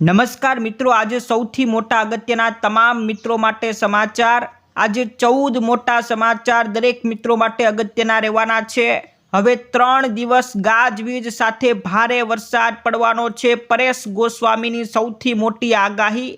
નમસ્કાર મિત્રો, આજે સૌથી મોટા અગત્યના તમામ મિત્રો માટે સમાચાર. આજે ચૌદ મોટા સમાચાર દરેક મિત્રો માટે અગત્યના રહેવાના છે. હવે ત્રણ દિવસ ગાજવીજ સાથે ભારે વરસાદ પડવાનો છે. પરેશ ગોસ્વામીની સૌથી મોટી આગાહી.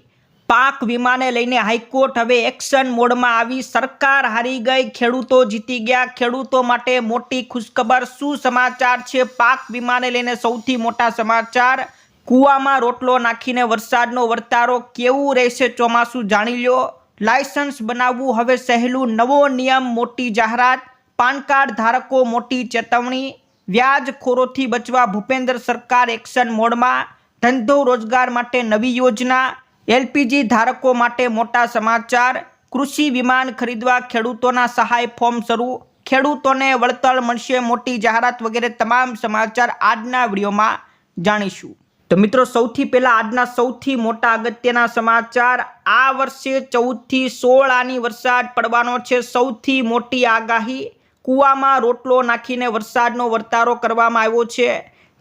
પાક વીમાને લઈને હાઈકોર્ટ હવે એક્શન મોડમાં આવી. સરકાર હારી ગઈ, ખેડૂતો જીતી ગયા. ખેડૂતો માટે મોટી ખુશખબર. શું સમાચાર છે? પાક વીમાને લઈને સૌથી મોટા સમાચાર. કૂવામાં રોટલો નાખીને વરસાદનો વર્તારો કેવું રહેશે ચોમાસું જાણી લ્યો. લાયસન્સ બનાવવું હવે સહેલું નવો નિયમ, મોટી જાહેરાત, પાન કાર્ડ ધારકો મોટી ચેતવણી, વ્યાજખોરોથી બચવા ભૂપેન્દ્ર સરકાર એક્શન મોડમાં, ધંધો રોજગાર માટે નવી યોજના, એલપીજી ધારકો માટે મોટા સમાચાર, કૃષિ વિમાન ખરીદવા ખેડૂતોના સહાય ફોર્મ શરૂ, ખેડૂતોને વળતર મળશે મોટી જાહેરાત વગેરે તમામ સમાચાર આજના વિડીયોમાં જાણીશું. તો મિત્રો, સૌથી પહેલાં આજના સૌથી મોટા અગત્યના સમાચાર. આ વર્ષે ચૌદથી સોળ આની વરસાદ પડવાનો છે. સૌથી મોટી આગાહી, કૂવામાં રોટલો નાખીને વરસાદનો વર્તારો કરવામાં આવ્યો છે.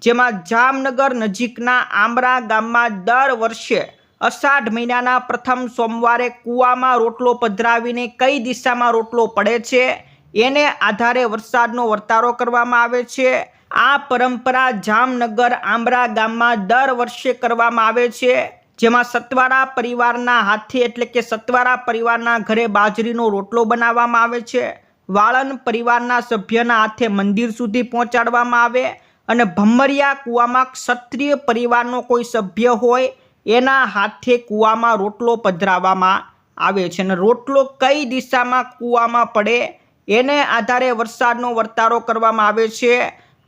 જેમાં જામનગર નજીકના આંબરા ગામમાં દર વર્ષે અષાઢ મહિનાના પ્રથમ સોમવારે કૂવામાં રોટલો પધરાવીને કઈ દિશામાં રોટલો પડે છે, એને આધારે વરસાદનો વર્તારો કરવામાં આવે છે. આ પરંપરા જામનગર આંબરા ગામમાં દર વર્ષે કરવામાં આવે છે. જેમાં સતવારા પરિવારના હાથે એટલે કે સતવારા પરિવારના ઘરે બાજરીનો રોટલો બનાવવામાં આવે છે. વાળન પરિવારના સભ્યના હાથે મંદિર સુધી પહોંચાડવામાં આવે અને ભમરિયા કૂવામાં ક્ષત્રિય પરિવારનો કોઈ સભ્ય હોય એના હાથે કૂવામાં રોટલો પધરાવવામાં આવે છે અને રોટલો કઈ દિશામાં કૂવામાં પડે એને આધારે વરસાદનો વર્તારો કરવામાં આવે છે.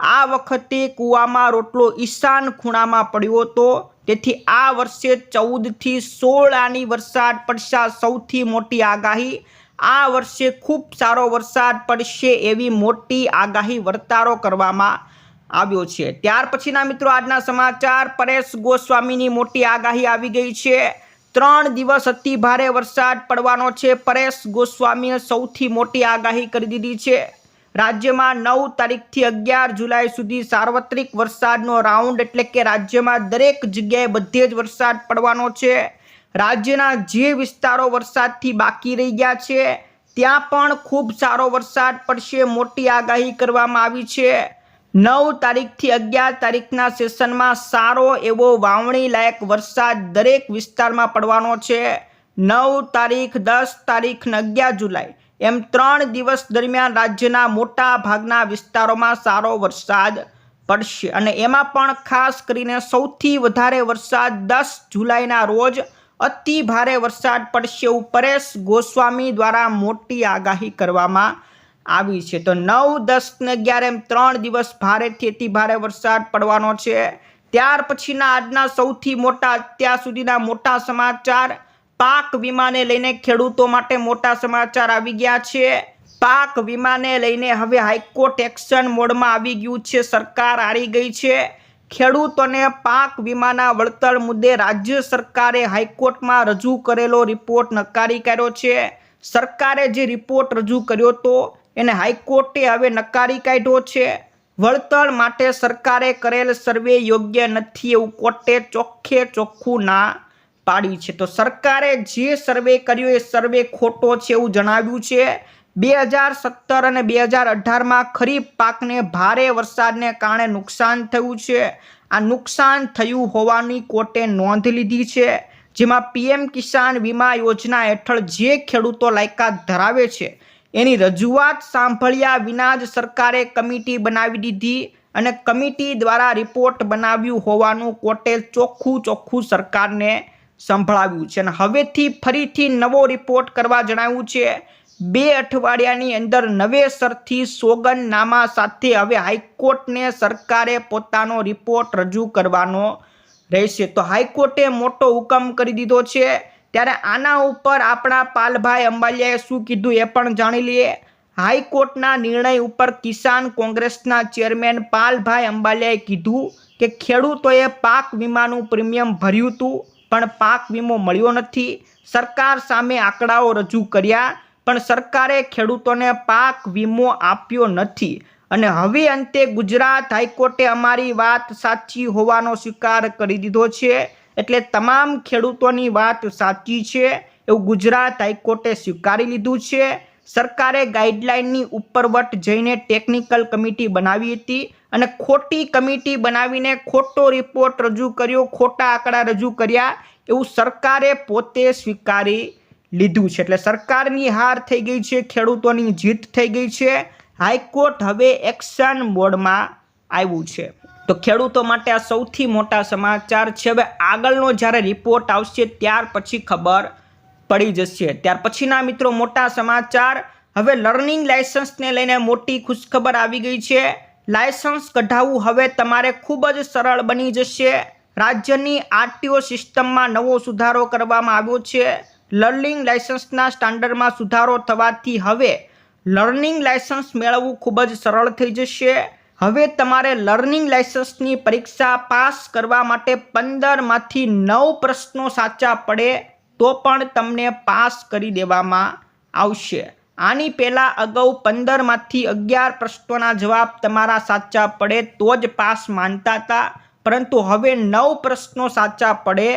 આ વખતે કૂવામાં રોટલો ઈશાન ખૂણામાં પડ્યો હતો. તેથી આ વર્ષે ચૌદથી સોળ આની વરસાદ પડશે સૌથી મોટી આગાહી. આ વર્ષે ખૂબ સારો વરસાદ પડશે એવી મોટી આગાહી વર્તારો કરવામાં આવ્યો છે. ત્યાર પછીના મિત્રો આજના સમાચાર. પરેશ ગોસ્વામીની મોટી આગાહી આવી ગઈ છે. ત્રણ દિવસ અતિ ભારે વરસાદ પડવાનો છે. પરેશ ગોસ્વામીએ સૌથી મોટી આગાહી કરી દીધી છે. રાજ્યમાં નવ તારીખથી અગિયાર જુલાઈ સુધી સાર્વત્રિક વરસાદનો રાઉન્ડ એટલે કે રાજ્યમાં દરેક જગ્યાએ બધે જ વરસાદ પડવાનો છે. રાજ્યના જે વિસ્તારો વરસાદથી બાકી રહી ગયા છે, ત્યાં પણ ખૂબ સારો વરસાદ પડશે મોટી આગાહી કરવામાં આવી છે. નવ તારીખથી અગિયાર તારીખના સેશનમાં સારો એવો વાવણી લાયક વરસાદ દરેક વિસ્તારમાં પડવાનો છે. નવ તારીખ, દસ તારીખ ને અગિયાર જુલાઈ એમ ત્રણ દિવસ દરમિયાન રાજ્યના મોટા ભાગના વિસ્તારોમાં સારો વરસાદ પડશે. અને એમાં પણ ખાસ કરીને સૌથી વધારે વરસાદ દસ જુલાઈના રોજ અતિ ભારે વરસાદ પડશે એવું પરેશ ગોસ્વામી દ્વારા મોટી આગાહી કરવામાં આવી છે. તો નવ, દસ ને અગિયાર એમ ત્રણ દિવસ ભારેથી અતિ ભારે વરસાદ પડવાનો છે. ત્યાર પછીના આજના સૌથી મોટા, અત્યાર સુધીના મોટા સમાચાર પાક વીમાને લઈને ખેડૂતો માટે મોટા સમાચાર આવી ગયા છે. પાક વીમાને લઈને હવે હાઈકોર્ટ એક્શન મોડમાં આવી ગયું છે. સરકાર હારી ગઈ છે. ખેડૂતોને પાક વીમાના વળતર મુદ્દે રાજ્ય સરકારે હાઈકોર્ટમાં રજૂ કરેલો રિપોર્ટ નકારી કાઢ્યો છે. સરકારે જે રિપોર્ટ રજૂ કર્યો હતો એને હાઈકોર્ટે હવે નકારી કાઢ્યો છે. વળતર માટે સરકારે કરેલ સર્વે યોગ્ય નથી એવું કોર્ટે ચોખ્ખે ચોખ્ખું ના પાડી છે. તો સરકારે જે સર્વે કર્યો એ સર્વે ખોટો છે એવું જણાવ્યું છે. બે હજાર સત્તર અને બે હજાર અઢારમાં ખરીફ પાકને ભારે વરસાદને કારણે નુકસાન થયું છે. આ નુકસાન થયું હોવાની કોર્ટે નોંધ લીધી છે. જેમાં પીએમ કિસાન વીમા યોજના હેઠળ જે ખેડૂતો લાયકાત ધરાવે છે, એની રજૂઆત સાંભળ્યા વિના જ સરકારે કમિટી બનાવી દીધી અને કમિટી દ્વારા રિપોર્ટ બનાવ્યું હોવાનું કોર્ટે ચોખ્ખું ચોખ્ખું સરકારને સંભળાવ્યું છે અને હવેથી ફરીથી નવો રિપોર્ટ કરવા જણાવ્યું છે. બે અઠવાડિયાની અંદર નવેસરથી સોગંદનામા સાથે હવે હાઈકોર્ટને સરકારે પોતાનો રિપોર્ટ રજૂ કરવાનો રહેશે. તો હાઈકોર્ટે મોટો હુકમ કરી દીધો છે. ત્યારે આના ઉપર આપણા પાલભાઈ અંબાલિયાએ શું કીધું એ પણ જાણી લઈએ. હાઈકોર્ટના નિર્ણય ઉપર કિસાન કોંગ્રેસના ચેરમેન પાલભાઈ અંબાલિયાએ કીધું કે ખેડૂતોએ પાક વીમાનું પ્રીમિયમ ભર્યું હતું. પણ પાક વીમો મળ્યો નથી. સરકાર સામે આંકડાઓ રજૂ કર્યા, પણ સરકારે ખેડૂતોને પાક વીમો આપ્યો નથી. અને હવે અંતે ગુજરાત હાઈકોર્ટે અમારી વાત સાચી હોવાનો સ્વીકાર કરી દીધો છે. એટલે તમામ ખેડૂતોની વાત સાચી છે એવું ગુજરાત હાઈકોર્ટે સ્વીકારી લીધું છે. સરકારે ગાઈડલાઇનની ઉપરવટ જઈને ટેકનિકલ કમિટી બનાવી હતી. અને ખોટી કમિટી બનાવીને ખોટો રિપોર્ટ રજૂ કર્યો, ખોટા આંકડા રજૂ કર્યા, એવું સરકારે પોતે સ્વીકારી લીધું છે. એટલે સરકારની હાર થઈ ગઈ છે, ખેડૂતોની જીત થઈ ગઈ છે. હાઈકોર્ટ હવે એક્શન મોડમાં આવ્યું છે. તો ખેડૂતો માટે આ સૌથી મોટા સમાચાર છે. હવે આગળનો જ્યારે રિપોર્ટ આવશે ત્યાર પછી ખબર પડી જશે. ત્યાર પછીના મિત્રો, મોટા સમાચાર. હવે લર્નિંગ લાયસન્સને લઈને મોટી ખુશખબર આવી ગઈ છે. લાયસન્સ કઢાવવું હવે તમારે ખૂબ જ સરળ બની જશે. રાજ્યની આરટીઓ સિસ્ટમમાં નવો સુધારો કરવામાં આવ્યો છે. લર્નિંગ લાયસન્સના સ્ટાન્ડર્ડમાં સુધારો થવાથી હવે લર્નિંગ લાયસન્સ મેળવવું ખૂબ જ સરળ થઈ જશે. હવે તમારે લર્નિંગ લાયસન્સની પરીક્ષા પાસ કરવા માટે પંદરમાંથી નવ પ્રશ્નો સાચા પડે તો પણ તમને પાસ કરી દેવામાં આવશે. આની પહેલાં અગાઉ પંદરમાંથી અગિયાર પ્રશ્નોના જવાબ તમારા સાચા પડે તો જ પાસ માનતા હતા. પરંતુ હવે નવ પ્રશ્નો સાચા પડે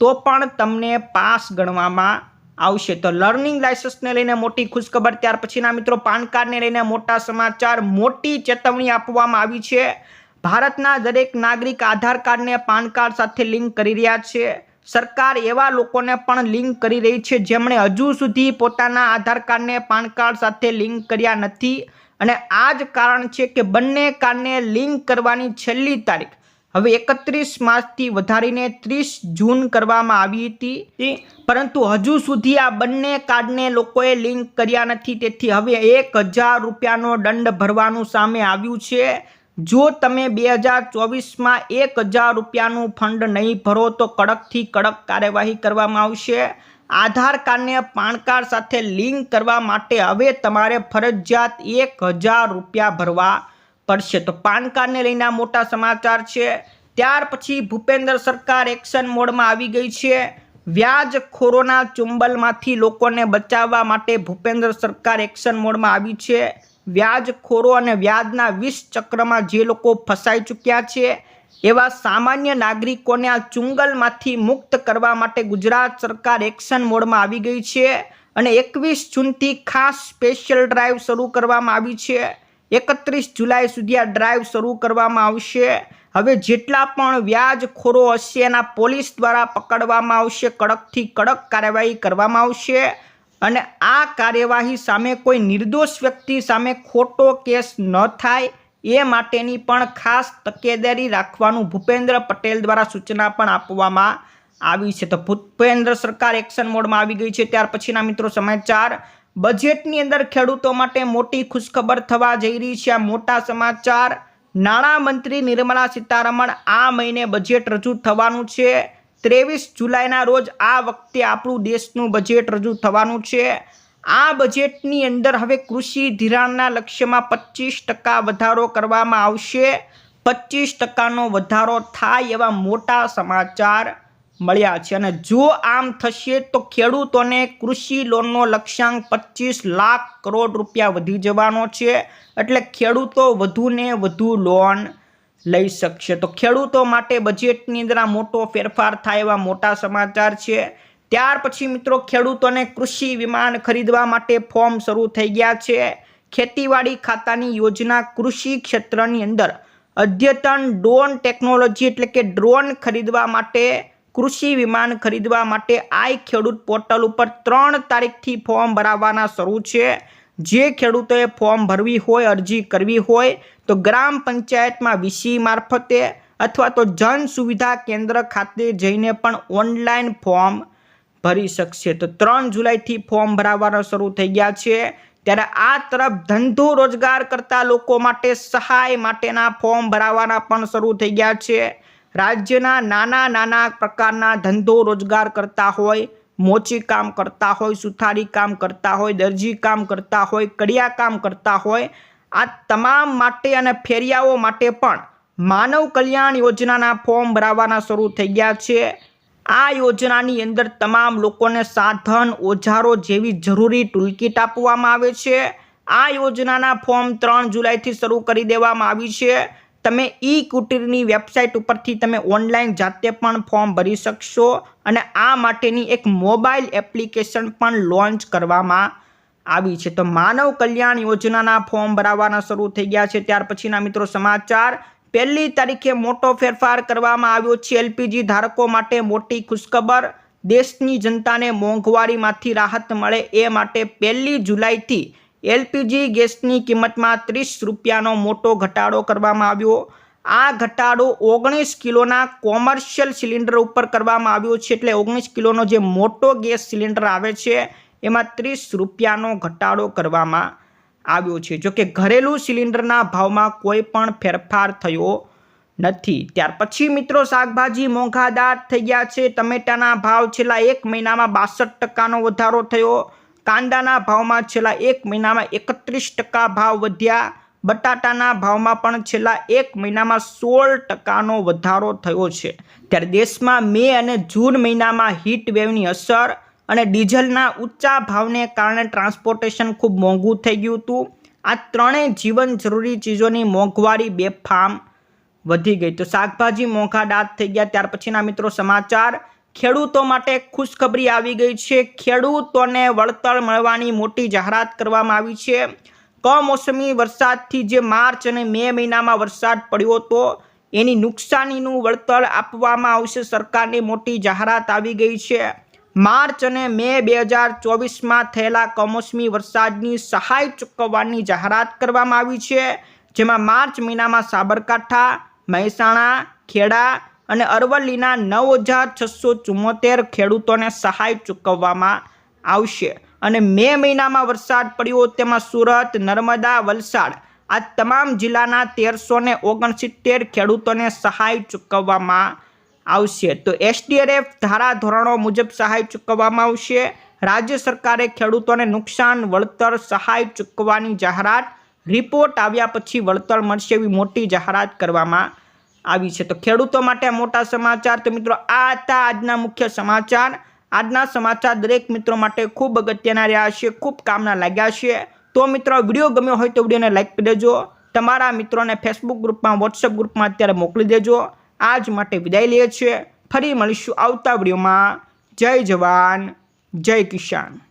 તો પણ તમને પાસ ગણવામાં આવશે. તો લર્નિંગ લાયસન્સને લઈને મોટી ખુશખબર, ત્યાર પછીના મિત્રો પાન કાર્ડને લઈને મોટા સમાચાર, મોટી ચેતવણી આપવામાં આવી છે. ભારતના દરેક નાગરિક આધાર કાર્ડને પાન કાર્ડ સાથે લિંક કરી રહ્યા છે. સરકાર એવા લોકોને પણ લિંક કરી રહી છે જેમણે હજુ સુધી પોતાના આધાર કાર્ડને પાન કાર્ડ સાથે લિંક કર્યા નથી. અને આ જ કારણ છે કે બંને કાર્ડને લિંક કરવાની છેલ્લી તારીખ, હવે એકત્રીસ માર્ચથી વધારીને ત્રીસ જૂન કરવામાં આવી હતી. પરંતુ હજુ સુધી આ બંને કાર્ડને લોકોએ લિંક કર્યા નથી. તેથી હવે એક હજાર રૂપિયાનો દંડ ભરવાનું સામે આવ્યું છે. જો તમે બે હજાર ચોવીસમાં એક હજાર રૂપિયાનું ફંડ નહીં ભરો તો કડકથી કડક કાર્યવાહી કરવામાં આવશે. આધાર કાર્ડને પાન કાર્ડ સાથે લિંક કરવા માટે હવે તમારે ફરજિયાત એક હજાર રૂપિયા ભરવા પડશે. તો પાન કાર્ડને લઈને મોટા સમાચાર છે. ત્યાર પછી ભૂપેન્દ્ર સરકાર એક્શન મોડમાં આવી ગઈ છે. વ્યાજખોરોના ચુંબલમાંથી લોકોને બચાવવા માટે ભૂપેન્દ્ર સરકાર એક્શન મોડમાં આવી છે. વ્યાજખોરો અને વ્યાજના વીસ ચક્રમાં જે લોકો ફસાઈ ચૂક્યા છે, એવા સામાન્ય નાગરિકોને આ ચુંગલમાંથી મુક્ત કરવા માટે ગુજરાત સરકાર એક્શન મોડમાં આવી ગઈ છે અને એકવીસ જૂનથી ખાસ સ્પેશિયલ ડ્રાઈવ શરૂ કરવામાં આવી છે. એકત્રીસ જુલાઈ સુધી આ ડ્રાઈવ શરૂ કરવામાં આવશે. હવે જેટલા પણ વ્યાજખોરો હશે એના પોલીસ દ્વારા પકડવામાં આવશે, કડકથી કડક કાર્યવાહી કરવામાં આવશે. અને આ કાર્યવાહી સામે કોઈ નિર્દોષ વ્યક્તિ સામે ખોટો કેસ ન થાય એ માટેની પણ ખાસ તકેદારી રાખવાનું ભૂપેન્દ્ર પટેલ દ્વારા સૂચના પણ આપવામાં આવી છે. તો ભૂપેન્દ્ર સરકાર એક્શન મોડમાં આવી ગઈ છે. ત્યાર પછીના મિત્રો સમાચાર. બજેટની અંદર ખેડૂતો માટે મોટી ખુશખબર થવા જઈ રહી છે. આ મોટા સમાચાર. નાણામંત્રી નિર્મલા સીતારમણ આ મહિને બજેટ રજૂ થવાનું છે. ત્રેવીસ જુલાઈના રોજ આ વખતે આપણું દેશનું બજેટ રજૂ થવાનું છે. આ બજેટની અંદર હવે કૃષિ ધિરાણના લક્ષ્યમાં પચીસ ટકા વધારો કરવામાં આવશે. પચીસ ટકાનો વધારો થાય એવા મોટા સમાચાર મળ્યા છે. અને જો આમ થશે તો ખેડૂતોને કૃષિ લોનનો લક્ષ્યાંક પચીસ લાખ કરોડ રૂપિયા વધી જવાનો છે. એટલે ખેડૂતો વધુને વધુ લોન લઈ શકશે. તો ખેડૂતો માટે બજેટની અંદર આ મોટો ફેરફાર થાય એવા મોટા સમાચાર છે. ત્યાર પછી મિત્રો ખેડૂતોને કૃષિ વિમાન ખરીદવા માટે ફોર્મ શરૂ થઈ ગયા છે. ખેતીવાડી ખાતાની યોજના કૃષિ ક્ષેત્રની અંદર અદ્યતન ડ્રોન ટેકનોલોજી એટલે કે ડ્રોન ખરીદવા માટે, કૃષિ વિમાન ખરીદવા માટે આઈ ખેડૂત પોર્ટલ ઉપર ત્રણ તારીખથી ફોર્મ ભરાવવાના શરૂ છે. જે ખેડૂતોએ ફોર્મ ભરવી હોય, અરજી કરવી હોય, તો ગ્રામ પંચાયતમાં વીસી મારફતે અથવા તો જન સુવિધા કેન્દ્ર ખાતે જઈને પણ ઓનલાઈન ફોર્મ ભરી શકશે. તો ત્રણ જુલાઈથી ફોર્મ ભરાવાના શરૂ થઈ ગયા છે. ત્યારે આ તરફ ધંધો રોજગાર કરતા લોકો માટે સહાય માટેના ફોર્મ ભરાવાના પણ શરૂ થઈ ગયા છે. રાજ્યના નાના નાના પ્રકારના ધંધો રોજગાર કરતા હોય મોચી કામ કરતા હોય, સુથારી કામ કરતા હોય, દરજી કામ કરતા હોય, કડિયા કામ કરતા હોય, આ તમામ માટે અને ફેરિયાઓ માટે પણ માનવ કલ્યાણ યોજનાના ફોર્મ ભરાવાના શરૂ થઈ ગયા છે. આ યોજનાની અંદર તમામ લોકોને સાધન, ઓજારો જેવી જરૂરી ટૂલકીટ આપવામાં આવે છે. આ યોજનાના ફોર્મ ત્રણ જુલાઈથી શરૂ કરી દેવામાં આવી છે. તમે ઈ કુટીરની વેબસાઇટ ઉપરથી તમે ઓનલાઈન જાતે પણ ફોર્મ ભરી શકશો. અને આ માટેની એક મોબાઈલ એપ્લિકેશન પણ લોન્ચ કરવામાં આવી છે. તો માનવ કલ્યાણ યોજનાના ફોર્મ ભરાવાના શરૂ થઈ ગયા છે. ત્યાર પછીના મિત્રો સમાચાર. પહેલી તારીખે મોટો ફેરફાર કરવામાં આવ્યો છે. એલપીજી ધારકો માટે મોટી ખુશખબર. દેશની જનતાને મોંઘવારીમાંથી રાહત મળે એ માટે પહેલી જુલાઈથી એલપીજી ગેસની કિંમતમાં ત્રીસ રૂપિયાનો મોટો ઘટાડો કરવામાં આવ્યો. આ ઘટાડો ઓગણીસ કિલોના કોમર્શિયલ સિલિન્ડર ઉપર કરવામાં આવ્યો છે એટલે ઓગણીસ કિલોનો જે મોટો ગેસ સિલિન્ડર આવે છે, એમાં ત્રીસ રૂપિયાનો ઘટાડો કરવામાં આવ્યો છે. જોકે ઘરેલું સિલિન્ડરના ભાવમાં કોઈ પણ ફેરફાર થયો નથી. ત્યાર પછી મિત્રો શાકભાજી મોંઘાદાર થઈ ગયા છે. ટમેટાના ભાવ છેલ્લા એક મહિનામાં બાસઠ ટકાનો વધારો થયો. કાંદાના ભાવમાં છેલ્લા એક મહિનામાં એકત્રીસ ટકા ભાવ વધ્યા. બટાટાના ભાવમાં પણ છેલ્લા એક મહિનામાં સોળ ટકાનો વધારો થયો છે. ત્યારે દેશમાં મે અને જૂન મહિનામાં હીટ વેવની અસર અને ડીઝલના ઊંચા ભાવને કારણે ટ્રાન્સપોર્ટેશન ખૂબ મોંઘું થઈ ગયું હતું. આ ત્રણેય જીવન જરૂરી ચીજોની મોંઘવારી બેફામ વધી ગઈ. તો શાકભાજી મોંઘા દાંત થઈ ગયા. ત્યાર પછીના મિત્રો સમાચાર. ખેડૂતો માટે ખુશખબરી આવી ગઈ છે. ખેડૂતોને વળતર મળવાની મોટી જાહેરાત કરવામાં આવી છે. કમોસમી વરસાદથી જે માર્ચ અને મે મહિનામાં વરસાદ પડ્યો હતો, એની નુકસાનીનું વળતર આપવામાં આવશે. સરકારની મોટી જાહેરાત આવી ગઈ છે. માર્ચ અને મે બે હજાર ચોવીસમાં થયેલા કમોસમી વરસાદની સહાય ચૂકવવાની જાહેરાત કરવામાં આવી છે, જેમાં માર્ચ મહિનામાં સાબરકાંઠા, મહેસાણા, ખેડા અને અરવલ્લીના નવ હજાર છસો ચુમ્મોતેર ખેડૂતોને સહાય ચૂકવવામાં આવશે. અને મે મહિનામાં વરસાદ પડ્યો તેમાં સુરત, નર્મદા, વલસાડ આ તમામ જિલ્લાના તેરસો ને ઓગણસિત્તેર ખેડૂતોને સહાય ચૂકવવામાં આવશે. તો એસડીઆરએફ ધારા ધોરણો મુજબ સહાય ચૂકવવામાં આવશે. રાજ્ય સરકારે ખેડૂતોને નુકસાન, વળતર સહાય ચૂકવવાની જાહેરાત, રિપોર્ટ આવ્યા પછી વળતર મળશે એવી મોટી જાહેરાત કરવામાં આવી છે. તો ખેડૂતો માટે મોટા સમાચાર. તો મિત્રો, આ હતા આજના મુખ્ય સમાચાર. આજના સમાચાર દરેક મિત્રો માટે ખૂબ અગત્યના રહ્યા છે, ખૂબ કામના લાગ્યા છે. તો મિત્રો, વીડિયો ગમ્યો હોય તો વિડીયોને લાઈક કરી દેજો. તમારા મિત્રોને ફેસબુક ગ્રુપમાં વોટ્સઅપ ગ્રુપમાં અત્યારે મોકલી દેજો. આજ માટે વિદાય લઈએ છીએ. ફરી મળીશું આવતા વિડીયોમાં. જય જવાન, જય કિસાન.